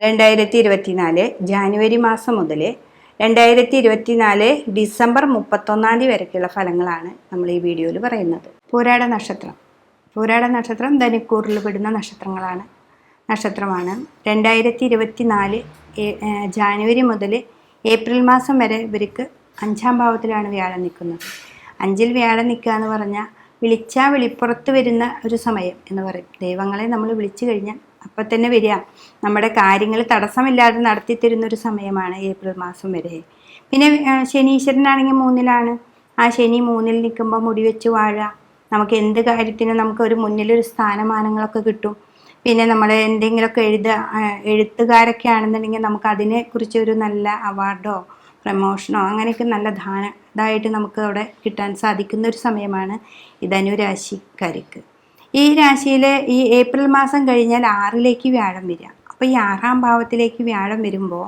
രണ്ടായിരത്തി ഇരുപത്തിനാല് ജാനുവരി മാസം മുതൽ രണ്ടായിരത്തി ഇരുപത്തിനാല് ഡിസംബർ മുപ്പത്തൊന്നാം തീയതി വരയ്ക്കുള്ള ഫലങ്ങളാണ് നമ്മൾ ഈ വീഡിയോയിൽ പറയുന്നത്. പൂരാട നക്ഷത്രം. പൂരാട നക്ഷത്രം ധനിക്കൂറിൽ പെടുന്ന നക്ഷത്രങ്ങളാണ്. നക്ഷത്രമാണ് രണ്ടായിരത്തി ഇരുപത്തി നാല് ജാനുവരി മുതൽ ഏപ്രിൽ മാസം വരെ ഇവർക്ക് അഞ്ചാം ഭാവത്തിലാണ് വ്യാഴം നിൽക്കുന്നത്. അഞ്ചിൽ വ്യാഴം നിൽക്കുക എന്ന് പറഞ്ഞാൽ വിളിച്ചാൽ വിളിപ്പുറത്ത് വരുന്ന ഒരു സമയം എന്ന് പറയും. ദൈവങ്ങളെ നമ്മൾ വിളിച്ചു കഴിഞ്ഞാൽ അപ്പം തന്നെ വരിക. നമ്മുടെ കാര്യങ്ങൾ തടസ്സമില്ലാതെ നടത്തി തരുന്നൊരു സമയമാണ് ഏപ്രിൽ മാസം വരെ. പിന്നെ ശനീശ്വരനാണെങ്കിൽ മൂന്നിലാണ്. ആ ശനി മൂന്നിൽ നിൽക്കുമ്പോൾ മുടി വെച്ച് വാഴ നമുക്ക് എന്ത് കാര്യത്തിനും നമുക്ക് ഒരു മുന്നിലൊരു സ്ഥാനമാനങ്ങളൊക്കെ കിട്ടും. പിന്നെ നമ്മൾ എന്തെങ്കിലുമൊക്കെ എഴുത എഴുത്തുകാരൊക്കെ ആണെന്നുണ്ടെങ്കിൽ നമുക്ക് അതിനെക്കുറിച്ച് ഒരു നല്ല അവാർഡോ പ്രമോഷനോ അങ്ങനെയൊക്കെ നല്ല ധാന ഇതായിട്ട് നമുക്ക് അവിടെ കിട്ടാൻ സാധിക്കുന്ന ഒരു സമയമാണ് ഈ ധനുരാശിക്കാർക്ക്. ഈ രാശിയിൽ ഈ ഏപ്രിൽ മാസം കഴിഞ്ഞാൽ ആറിലേക്ക് വ്യാഴം വരിക. അപ്പോൾ ഈ ആറാം ഭാവത്തിലേക്ക് വ്യാഴം വരുമ്പോൾ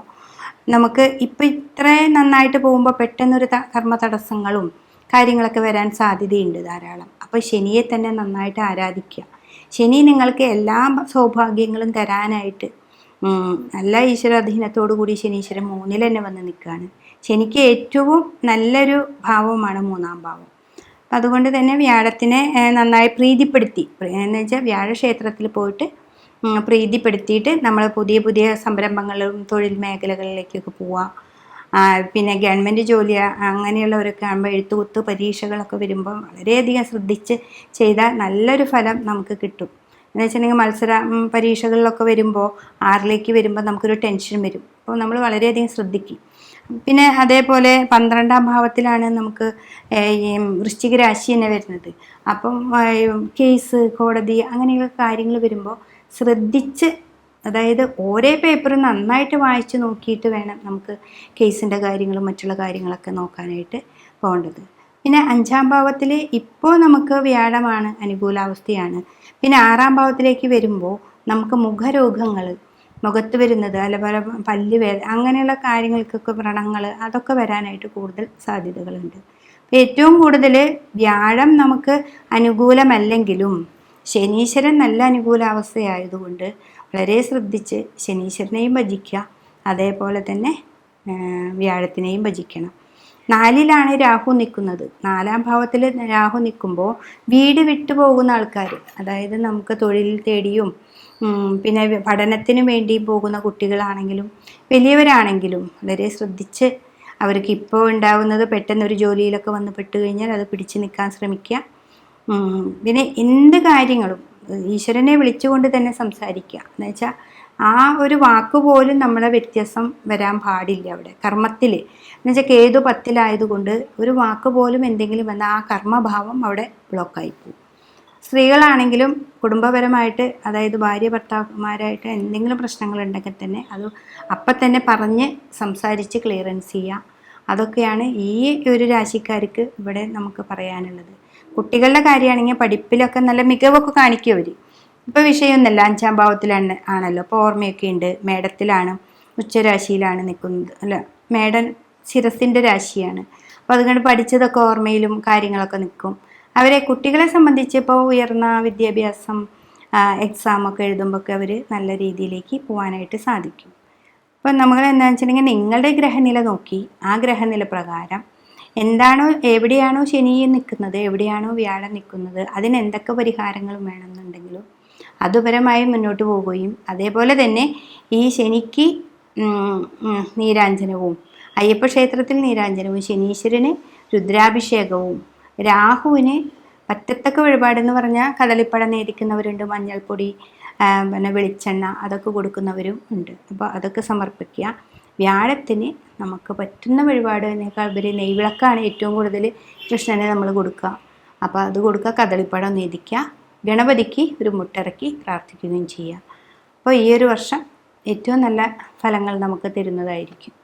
നമുക്ക് ഇപ്പം ഇത്രയും നന്നായിട്ട് പോകുമ്പോൾ പെട്ടെന്നൊരു കർമ്മ തടസ്സങ്ങളും കാര്യങ്ങളൊക്കെ വരാൻ സാധ്യതയുണ്ട് ധാരാളം. അപ്പോൾ ശനിയെ തന്നെ നന്നായിട്ട് ആരാധിക്കുക. ശനി നിങ്ങൾക്ക് എല്ലാ സൗഭാഗ്യങ്ങളും തരാനായിട്ട് നല്ല ഈശ്വരാധീനത്തോടു കൂടി ശനീശ്വരൻ മൂന്നിൽ തന്നെ വന്ന് നിൽക്കുകയാണ്. ശനിക്ക് ഏറ്റവും നല്ലൊരു ഭാവമാണ് മൂന്നാം ഭാവം. അപ്പം അതുകൊണ്ട് തന്നെ വ്യാഴത്തിനെ നന്നായി പ്രീതിപ്പെടുത്തി. എന്ന് വെച്ചാൽ വ്യാഴക്ഷേത്രത്തിൽ പോയിട്ട് പ്രീതിപ്പെടുത്തിയിട്ട് നമ്മൾ പുതിയ പുതിയ സംരംഭങ്ങളും തൊഴിൽ മേഖലകളിലേക്കൊക്കെ പോവുക പിന്നെ ഗവൺമെന്റ് ജോലി അങ്ങനെയുള്ളവരൊക്കെ ആകുമ്പോൾ എഴുത്തുകുത്ത് പരീക്ഷകളൊക്കെ വരുമ്പോൾ വളരെയധികം ശ്രദ്ധിച്ച് ചെയ്താൽ നല്ലൊരു ഫലം നമുക്ക് കിട്ടും. എന്ന് വെച്ചിട്ടുണ്ടെങ്കിൽ മത്സര പരീക്ഷകളിലൊക്കെ വരുമ്പോൾ ആറിലേക്ക് വരുമ്പോൾ നമുക്കൊരു ടെൻഷൻ വരും. അപ്പോൾ നമ്മൾ വളരെയധികം ശ്രദ്ധിക്കും. പിന്നെ അതേപോലെ പന്ത്രണ്ടാം ഭാവത്തിലാണ് നമുക്ക് ഈ വൃശ്ചിക രാശി തന്നെ വരുന്നത്. അപ്പം കേസ് കോടതി അങ്ങനെയുള്ള കാര്യങ്ങൾ വരുമ്പോൾ ശ്രദ്ധിച്ച് അതായത് ഓരോ പേപ്പർ നന്നായിട്ട് വായിച്ച് നോക്കിയിട്ട് വേണം നമുക്ക് കേസിന്റെ കാര്യങ്ങളും മറ്റുള്ള കാര്യങ്ങളൊക്കെ നോക്കാനായിട്ട് പോകേണ്ടത്. പിന്നെ അഞ്ചാം ഭാവത്തിൽ ഇപ്പോൾ നമുക്ക് വ്യാഴമാണ് അനുകൂലാവസ്ഥയാണ്. പിന്നെ ആറാം ഭാവത്തിലേക്ക് വരുമ്പോൾ നമുക്ക് മുഖരോഗങ്ങൾ മുഖത്ത് വരുന്നത് അതുപോലെ പല്ല് വേ അങ്ങനെയുള്ള കാര്യങ്ങൾക്കൊക്കെ വ്രണങ്ങൾ അതൊക്കെ വരാനായിട്ട് കൂടുതൽ സാധ്യതകളുണ്ട്. ഏറ്റവും കൂടുതൽ വ്യാഴം നമുക്ക് അനുകൂലമല്ലെങ്കിലും ശനീശ്വരൻ നല്ല അനുകൂലാവസ്ഥയായതുകൊണ്ട് വളരെ ശ്രദ്ധിച്ച് ശനീശ്വരനെയും ഭജിക്കുക അതേപോലെ തന്നെ വ്യാഴത്തിനെയും ഭജിക്കണം. നാലിലാണ് രാഹു നിൽക്കുന്നത്. നാലാം ഭാവത്തിൽ രാഹു നിൽക്കുമ്പോൾ വീട് വിട്ടു പോകുന്ന ആൾക്കാർ അതായത് നമുക്ക് തൊഴിൽ തേടിയും പിന്നെ പഠനത്തിന് വേണ്ടി പോകുന്ന കുട്ടികളാണെങ്കിലും വലിയവരാണെങ്കിലും വളരെ ശ്രദ്ധിച്ച് അവർക്ക് ഇപ്പോൾ ഉണ്ടാവുന്നത് പെട്ടെന്ന് ഒരു ജോലിയിലൊക്കെ വന്ന് പെട്ട് കഴിഞ്ഞാൽ അത് പിടിച്ചു നിൽക്കാൻ ശ്രമിക്കുക. പിന്നെ എന്ത് കാര്യങ്ങളും ഈശ്വരനെ വിളിച്ചുകൊണ്ട് തന്നെ സംസാരിക്കുക. എന്ന് വെച്ചാൽ ആ ഒരു വാക്ക് പോലും നമ്മളെ വ്യത്യാസം വരാൻ പാടില്ല അവിടെ കർമ്മത്തിൽ എന്നുവെച്ചാൽ കേതു പത്തിലായതുകൊണ്ട് ഒരു വാക്ക് പോലും എന്തെങ്കിലും വന്നാൽ ആ കർമ്മഭാവം അവിടെ ബ്ലോക്കായി പോകും സ്ത്രീകളാണെങ്കിലും കുടുംബപരമായിട്ട് അതായത് ഭാര്യ ഭർത്താക്കന്മാരായിട്ട് എന്തെങ്കിലും പ്രശ്നങ്ങളുണ്ടെങ്കിൽ തന്നെ അത് അപ്പം തന്നെ പറഞ്ഞ് സംസാരിച്ച് ക്ലിയറൻസ് ചെയ്യുക അതൊക്കെയാണ് ഈ ഒരു രാശിക്കാർക്ക് ഇവിടെ നമുക്ക് പറയാനുള്ളത്. കുട്ടികളുടെ കാര്യമാണെങ്കിൽ പഠിപ്പിലൊക്കെ നല്ല മികവൊക്കെ കാണിക്കും അവർ ഇപ്പോൾ ഒന്നല്ല അഞ്ചാം ഭാവത്തിലാണ് ആണല്ലോ. അപ്പൊ ഓർമ്മയൊക്കെ ഉണ്ട്. മേടത്തിലാണ് ഉച്ചരാശിയിലാണ് നിൽക്കുന്നത്. അല്ല മേടൻ ശിരസിന്റെ രാശിയാണ്. അപ്പോൾ അതുകൊണ്ട് പഠിച്ചതൊക്കെ ഓർമ്മയിലും കാര്യങ്ങളൊക്കെ നിൽക്കും. അവരെ കുട്ടികളെ സംബന്ധിച്ച് ഇപ്പോൾ ഉയർന്ന വിദ്യാഭ്യാസം എക്സാം ഒക്കെ എഴുതുമ്പോൾ അവർ നല്ല രീതിയിലേക്ക് പോകാനായിട്ട് സാധിക്കും. അപ്പം നമ്മൾ എന്താണെന്ന് വെച്ചിട്ടുണ്ടെങ്കിൽ നിങ്ങളുടെ ഗ്രഹനില നോക്കി. ആ ഗ്രഹനില പ്രകാരം എന്താണോ എവിടെയാണോ ശനി നിൽക്കുന്നത് എവിടെയാണോ വ്യാഴം നിൽക്കുന്നത് അതിന് എന്തൊക്കെ പരിഹാരങ്ങളും വേണമെന്നുണ്ടെങ്കിലും അതുപരമായി മുന്നോട്ട് പോവുകയും അതേപോലെ തന്നെ ഈ ശനിക്ക് നീരാഞ്ജനവും അയ്യപ്പ ക്ഷേത്രത്തിൽ നീരാഞ്ജനവും ശനീശ്വരന് രുദ്രാഭിഷേകവും രാഹുവിന് പറ്റത്തക്ക വഴിപാടെന്ന് പറഞ്ഞാൽ കദളിപ്പഴം നേരിക്കുന്നവരുണ്ട് മഞ്ഞൾപ്പൊടി പിന്നെ വെളിച്ചെണ്ണ അതൊക്കെ കൊടുക്കുന്നവരും ഉണ്ട്. അപ്പോൾ അതൊക്കെ സമർപ്പിക്കുക. വ്യാഴത്തിന് നമുക്ക് പറ്റുന്ന വഴിപാടിനേക്കാൾ ഉപരി നെയ്വിളക്കാണ് ഏറ്റവും കൂടുതൽ കൃഷ്ണനെ നമ്മൾ കൊടുക്കുക. അപ്പോൾ അത് കൊടുക്കുക കദളിപ്പഴം നേദിക്കുക. ഗണപതിക്ക് ഒരു മുട്ടിറക്കി പ്രാർത്ഥിക്കുകയും ചെയ്യുക അപ്പോൾ ഈ ഒരു വർഷം ഏറ്റവും നല്ല ഫലങ്ങൾ നമുക്ക് തരുന്നതായിരിക്കും.